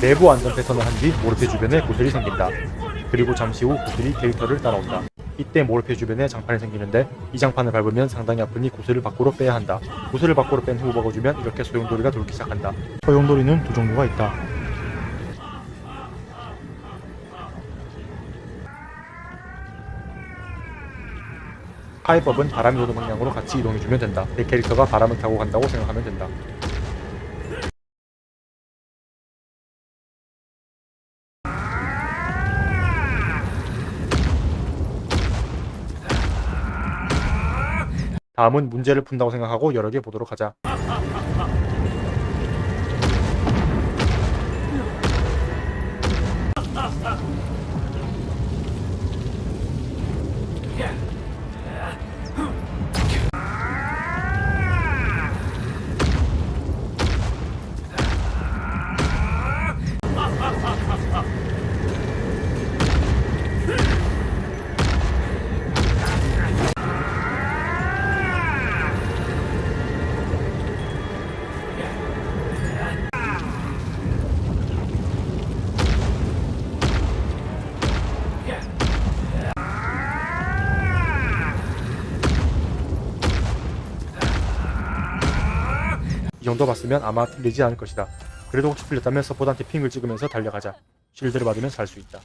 내부 안전 패턴을 한 뒤 모르페 주변에 고슬이 생긴다. 그리고 잠시 후 고슬이 캐릭터를 따라온다. 이때 모르페 주변에 장판이 생기는데 이 장판을 밟으면 상당히 아프니 고슬을 밖으로 빼야 한다. 고슬을 밖으로 뺀 후 먹어주면 이렇게 소용돌이가 돌기 시작한다. 소용돌이는 두 종류가 있다. 하이법은 바람이 도는 방향으로 같이 이동해주면 된다. 내 캐릭터가 바람을 타고 간다고 생각하면 된다. 다음은 문제를 푼다고 생각하고 여러 개 보도록 하자. 이 정도 봤으면 아마 틀리지 않을 것이다. 그래도 혹시 틀렸다면 서포트한테 핑을 찍으면서 달려가자. 쉴드를 받으면 살 수 있다.